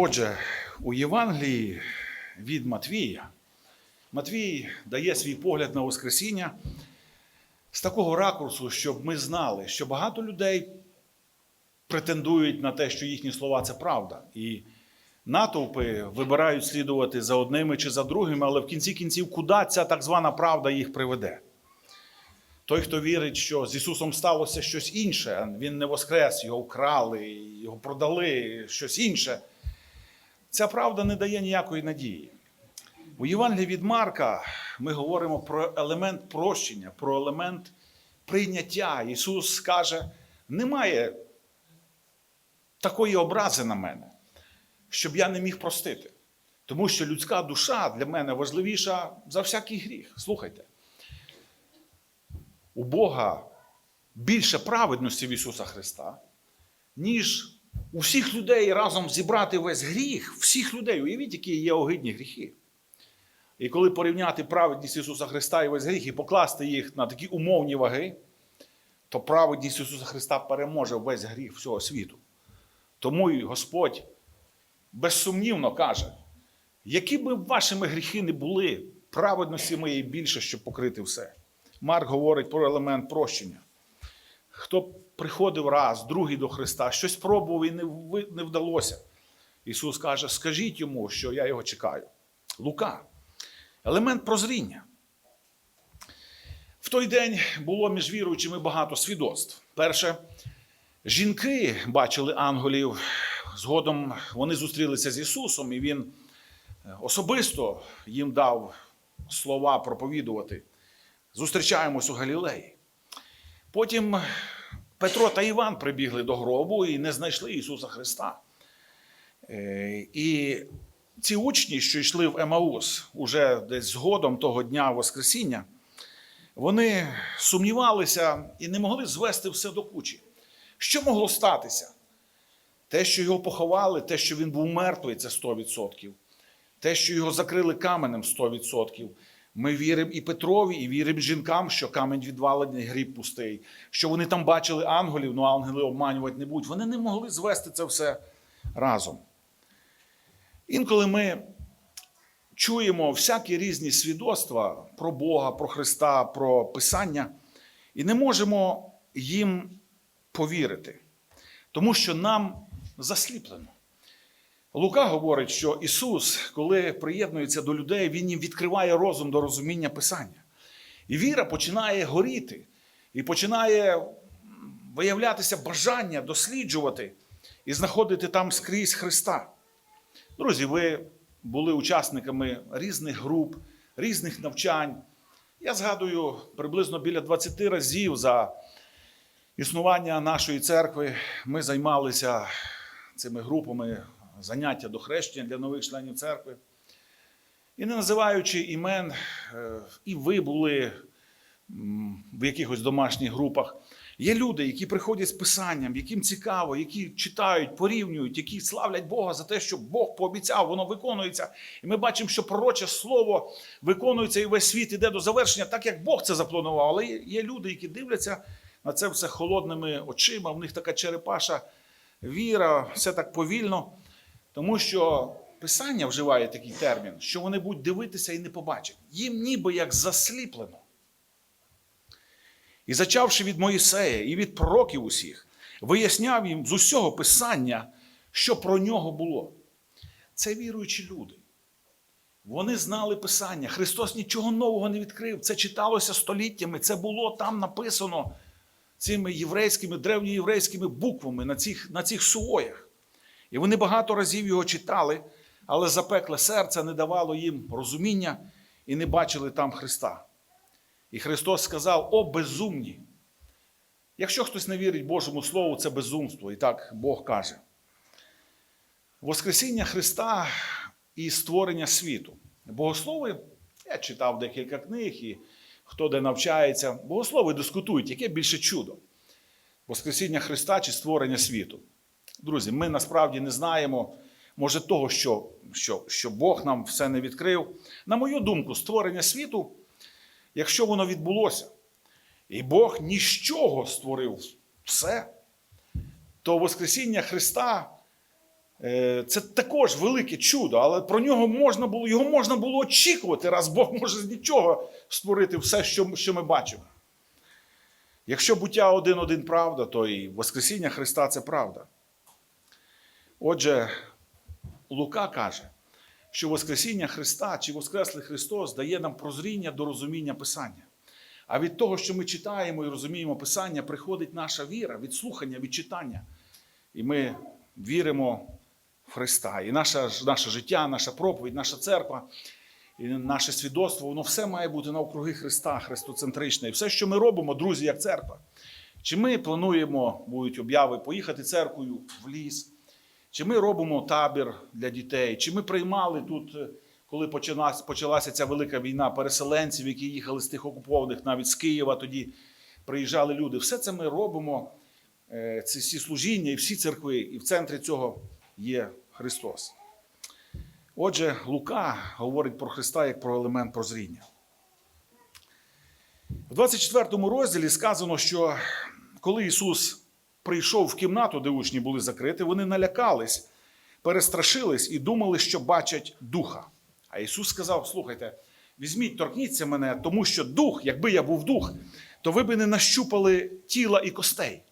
Отже, у Євангелії від Матвія Матвій дає свій погляд на Воскресіння з такого ракурсу, щоб ми знали, що багато людей претендують на те, що їхні слова це правда. І натовпи вибирають слідувати за одними чи за другими, але в кінці кінців, куди ця так звана правда їх приведе? Той, хто вірить, що з Ісусом сталося щось інше, Він не воскрес, його вкрали, його продали, щось інше. Ця правда не дає ніякої надії. У Євангелії від Марка ми говоримо про елемент прощення, про елемент прийняття. Ісус каже: немає такої образи на мене, щоб я не міг простити. Тому що людська душа для мене важливіша за всякий гріх. Слухайте. У Бога більше праведності в Ісуса Христа, ніж у всіх людей разом зібрати весь гріх, всіх людей. Уявіть, які є огидні гріхи. І коли порівняти праведність Ісуса Христа і весь гріх і покласти їх на такі умовні ваги, то праведність Ісуса Христа переможе весь гріх всього світу. Тому і Господь безсумнівно каже, які би вашими гріхи не були, праведності моєї більше, щоб покрити все. Марк говорить про елемент прощення. Хто приходив раз, другий до Христа, щось пробував і не, вдалося. Ісус каже: скажіть йому, що я його чекаю. Лука. Елемент прозріння. В той день було між віруючими багато свідоцтв. Перше, жінки бачили ангелів. Згодом вони зустрілися з Ісусом, і Він е, особисто їм дав слова проповідувати. Зустрічаємось у Галілеї. Потім Петро та Іван прибігли до гробу і не знайшли Ісуса Христа. Е, І ці учні, що йшли в Емаус уже десь згодом того дня Воскресіння, вони сумнівалися і не могли звести все до кучі. Що могло статися? Те, що його поховали, те, що він був мертвий, це 100%. Те, що його закрили каменем 100%. Ми віримо і Петрові, і віримо жінкам, що камінь відвалений, гріб пустий, що вони там бачили ангелів, ну ангели обманювати не будуть. Вони не могли звести це все разом. Інколи ми чуємо всякі різні свідоцтва про Бога, про Христа, про Писання, і не можемо їм повірити, тому що нам засліплено. Лука говорить, що Ісус, коли приєднується до людей, Він їм відкриває розум до розуміння Писання. І віра починає горіти, і починає виявлятися бажання досліджувати і знаходити там скрізь Христа. Друзі, ви були учасниками різних груп, різних навчань. Я згадую приблизно біля 20 разів за існування нашої церкви ми займалися цими групами заняття до хрещення для нових членів церкви. І не називаючи імен, е, і ви були в якихось домашніх групах. Є люди, які приходять з писанням, яким цікаво, які читають, порівнюють, які славлять Бога за те, що Бог пообіцяв, воно виконується. І ми бачимо, що пророче слово виконується і весь світ іде до завершення, так як Бог це запланував. Але є, люди, які дивляться на це все холодними очима, в них така черепаша віра, все так повільно. Тому що Писання вживає такий термін, що вони будуть дивитися і не побачать. Їм ніби як засліплено. І зачавши від Моїсея і від пророків усіх, виясняв їм з усього Писання, що про нього було. Це віруючі люди. Вони знали Писання. Христос нічого нового не відкрив. Це читалося століттями, це було там написано цими єврейськими, древньоєврейськими буквами на цих, на цих суоях. І вони багато разів його читали, але запекле серце не давало їм розуміння і не бачили там Христа. І Христос сказав: О, безумні! Якщо хтось не вірить Божому Слову, це безумство. І так Бог каже. Воскресіння Христа і створення світу. Богослови, я читав декілька книг, і хто де навчається, богослови дискутують, яке більше чудо. Воскресіння Христа чи створення світу. Друзі, ми насправді не знаємо, може, того, що, що, що Бог нам все не відкрив. На мою думку, створення світу, якщо воно відбулося, і Бог ні з чого створив все, то Воскресіння Христа Е, Це також велике чудо, але про нього можна було, його можна було очікувати, раз Бог може з нічого створити все, що, що ми бачимо. Якщо буття один-один правда, то і Воскресіння Христа це правда. Отже, Лука каже, що Воскресіння Христа чи Воскреслий Христос дає нам прозріння до розуміння Писання. А від того, що ми читаємо і розуміємо Писання, приходить наша віра, від слухання, від читання. І ми віримо в Христа. І наше, наше життя, наша проповідь, наша церква, і наше свідоцтво, воно все має бути навкруги Христа, христоцентричне. І все, що ми робимо, друзі, як церква. Чи ми плануємо, будуть обяви, поїхати церквою в ліс, чи ми робимо табір для дітей, чи ми приймали тут, е, коли почалась, почалася ця велика війна, переселенців, які їхали з тих окупованих, навіть з Києва, тоді приїжджали люди. Все це ми робимо, е, ці всі служіння і всі церкви, і в центрі цього є Христос. Отже, Лука говорить про Христа як про елемент прозріння. В 24 розділі сказано, що коли Ісус прийшов в кімнату, де учні були закриті, вони налякались, перестрашились і думали, що бачать духа. А Ісус сказав: слухайте, візьміть, торкніться мене, тому що дух, якби я був дух, то ви би не нащупали тіла і костей.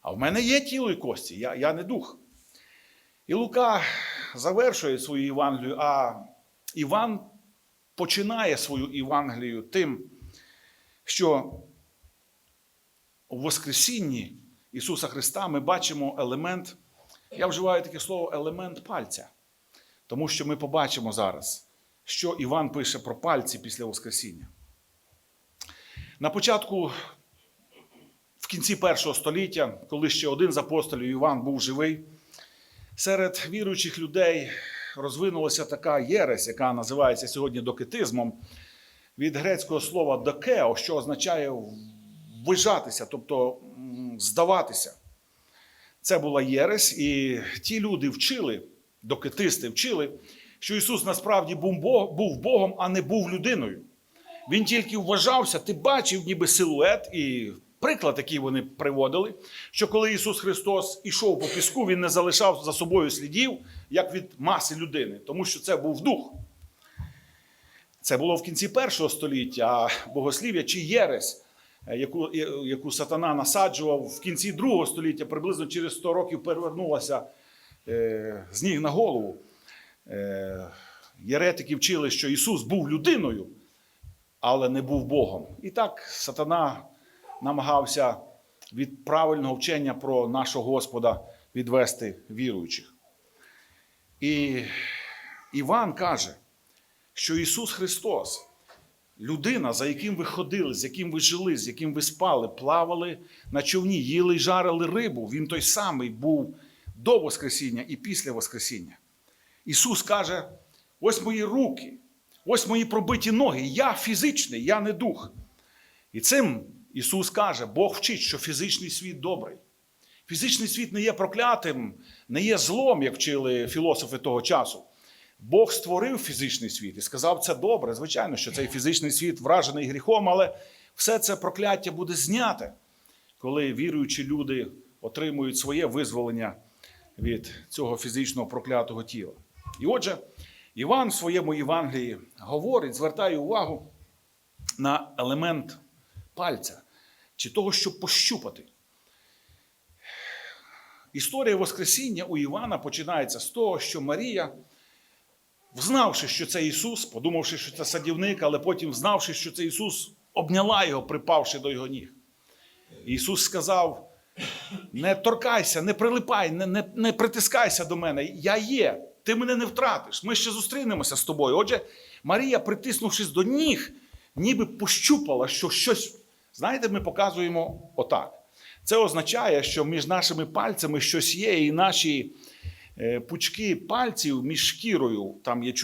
А в мене є тіло і кості, я, я не дух. І Лука завершує свою Євангелію, а Іван починає свою Євангелію тим, що у Воскресінні Ісуса Христа ми бачимо елемент, я вживаю таке слово елемент пальця. Тому що ми побачимо зараз, що Іван пише про пальці після Воскресіння. На початку, в кінці першого століття, коли ще один з апостолів Іван був живий, серед віруючих людей розвинулася така єресь, яка називається сьогодні докетизмом, від грецького слова докео, що означає ввижатися, тобто здаватися. Це була єресь, і ті люди вчили, докетисти вчили, що Ісус насправді був Богом, а не був людиною. Він тільки вважався, ти бачив ніби силует і приклад, який вони приводили, що коли Ісус Христос ішов по піску, Він не залишав за собою слідів, як від маси людини, тому що це був дух. Це було в кінці першого століття, а богослів'я чи єресь, яку, яку сатана насаджував в кінці другого століття, приблизно через 100 років перевернулася е, з ніг на голову. Е, єретики вчили, що Ісус був людиною, але не був Богом. І так сатана намагався від правильного вчення про нашого Господа відвести віруючих. І Іван каже, що Ісус Христос, людина, за яким ви ходили, з яким ви жили, з яким ви спали, плавали на човні, їли й жарили рибу, Він той самий був до Воскресіння і після Воскресіння. Ісус каже: ось мої руки, ось мої пробиті ноги. Я фізичний, я не дух. І цим Ісус каже, Бог вчить, що фізичний світ добрий. Фізичний світ не є проклятим, не є злом, як вчили філософи того часу. Бог створив фізичний світ і сказав, це добре. Звичайно, що цей фізичний світ вражений гріхом, але все це прокляття буде зняте, коли віруючі люди отримують своє визволення від цього фізичного проклятого тіла. І отже, Іван в своєму Євангелії говорить, звертає увагу на елемент пальця чи того, щоб пощупати. Історія Воскресіння у Івана починається з того, що Марія, взнавши, що це Ісус, подумавши, що це садівник, але потім знавши, що це Ісус, обняла його, припавши до його ніг. Ісус сказав: не торкайся, не прилипай, не, не, не притискайся до мене. Я є, ти мене не втратиш. Ми ще зустрінемося з тобою. Отже, Марія, притиснувшись до ніг, ніби пощупала, що щось. Знаєте, ми показуємо отак. Це означає, що між нашими пальцями щось є, і наші пучки пальців між шкірою, там є е,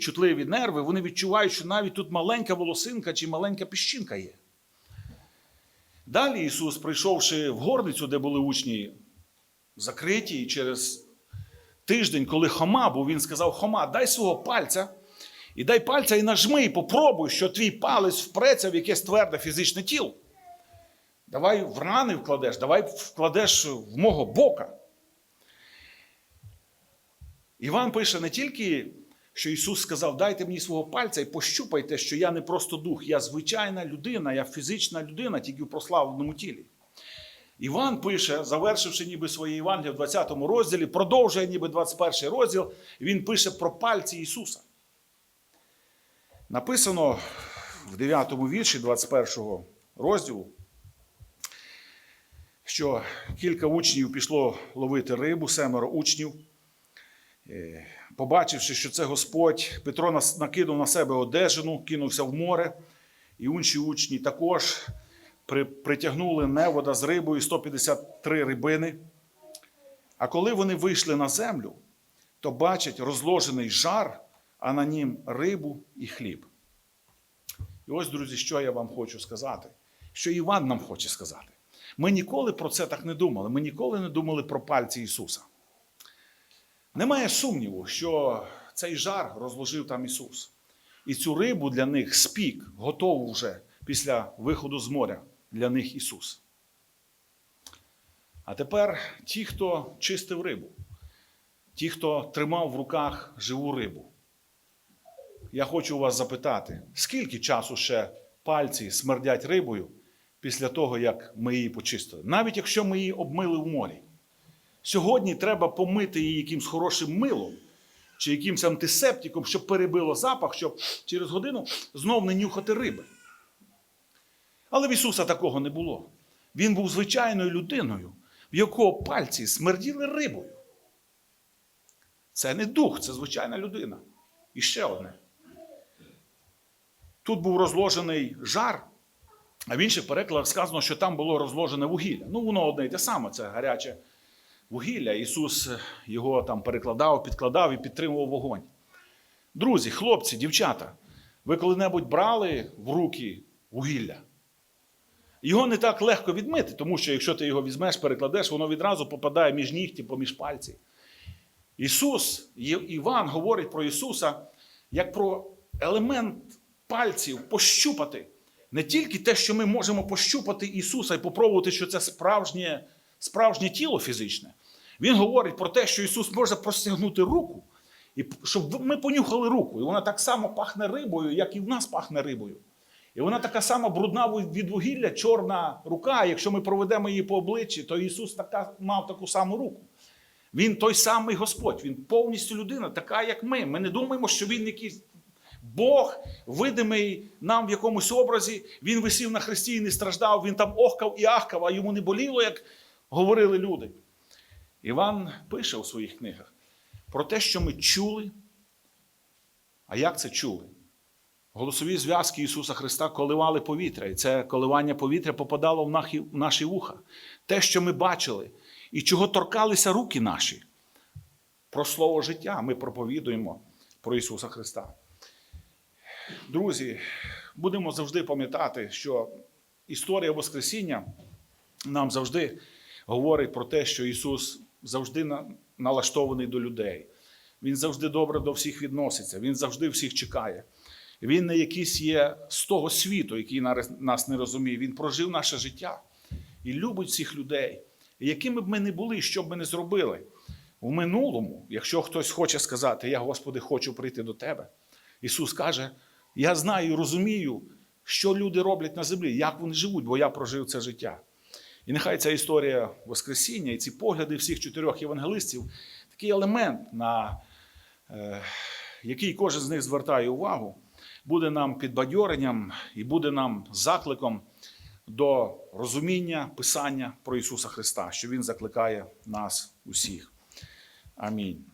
чутливі нерви, вони відчувають, що навіть тут маленька волосинка чи маленька піщинка є. Далі Ісус, прийшовши в горницю, де були учні закриті, і через тиждень, коли Хома був, він сказав: Хома, дай свого пальця, і дай пальця і нажми, і попробуй, що твій палець впреться в якесь тверде фізичне тіло. Давай в рани вкладеш, давай вкладеш в мого бока. Іван пише не тільки, що Ісус сказав, дайте мені свого пальця і пощупайте, що я не просто дух, я звичайна людина, я фізична людина, тільки в прославленому тілі. Іван пише, завершивши ніби своє Євангеліє в 20 розділі, продовжує ніби 21 розділ, він пише про пальці Ісуса. Написано в 9 вірші 21 розділу, що кілька учнів пішло ловити рибу, семеро учнів. Е, Побачивши, що це Господь, Петро накинув на себе одежину, кинувся в море, і інші учні також притягнули невода з рибою 153 рибини. А коли вони вийшли на землю, то бачать розложений жар, а на нім рибу і хліб. І ось, друзі, що я вам хочу сказати, що Іван нам хоче сказати. Ми ніколи про це так не думали. Ми ніколи не думали про пальці Ісуса. Немає сумніву, що цей жар розложив там Ісус. І цю рибу для них спік, готову вже після виходу з моря для них Ісус. А тепер ті, хто чистив рибу, ті, хто тримав в руках живу рибу. Я хочу вас запитати, скільки часу ще пальці смердять рибою після того, як ми її почистили? Навіть якщо ми її обмили в морі. Сьогодні треба помити її якимсь хорошим милом чи якимсь антисептиком, щоб перебило запах, щоб через годину знов не нюхати риби. Але в Ісуса такого не було. Він був звичайною людиною, в якого пальці смерділи рибою. Це не дух, це звичайна людина. І ще одне. Тут був розложений жар, а в інших перекладах сказано, що там було розложене вугілля. Ну, воно одне й те саме, це гаряче вугілля. Ісус його там перекладав, підкладав і підтримував вогонь. Друзі, хлопці, дівчата, ви коли-небудь брали в руки вугілля? Його не так легко відмити, тому що якщо ти його візьмеш, перекладеш, воно відразу попадає між нігті, поміж пальці. Ісус, Іван говорить про Ісуса як про елемент пальців пощупати. Не тільки те, що ми можемо пощупати Ісуса і попробувати, що це справжнє, справжнє тіло фізичне. Він говорить про те, що Ісус може простягнути руку, і щоб ми понюхали руку. І вона так само пахне рибою, як і в нас пахне рибою. І вона така сама брудна від вугілля, чорна рука. Якщо ми проведемо її по обличчі, то Ісус така, мав таку саму руку. Він той самий Господь, він повністю людина, така, як ми. Ми не думаємо, що він якийсь Бог, видимий нам в якомусь образі, він висів на хресті і не страждав, він там охкав і ахкав, а йому не боліло, як говорили люди. Іван пише у своїх книгах про те, що ми чули. А як це чули? Голосові зв'язки Ісуса Христа коливали повітря, і це коливання повітря попадало в наші, вуха. Те, що ми бачили, і чого торкалися руки наші. Про слово життя ми проповідуємо про Ісуса Христа. Друзі, будемо завжди пам'ятати, що історія Воскресіння нам завжди говорить про те, що Ісус завжди налаштований до людей. Він завжди добре до всіх відноситься, Він завжди всіх чекає. Він не якийсь є з того світу, який нас не розуміє. Він прожив наше життя і любить всіх людей. І якими б ми не були, що б ми не зробили в минулому, якщо хтось хоче сказати, я, Господи, хочу прийти до Тебе, Ісус каже: Я знаю розумію, що люди роблять на землі, як вони живуть, бо я прожив це життя. І нехай ця історія Воскресіння і ці погляди всіх чотирьох євангелистів такий елемент, на е, який кожен з них звертає увагу, буде нам підбадьоренням і буде нам закликом до розуміння Писання про Ісуса Христа, що Він закликає нас усіх. Амінь.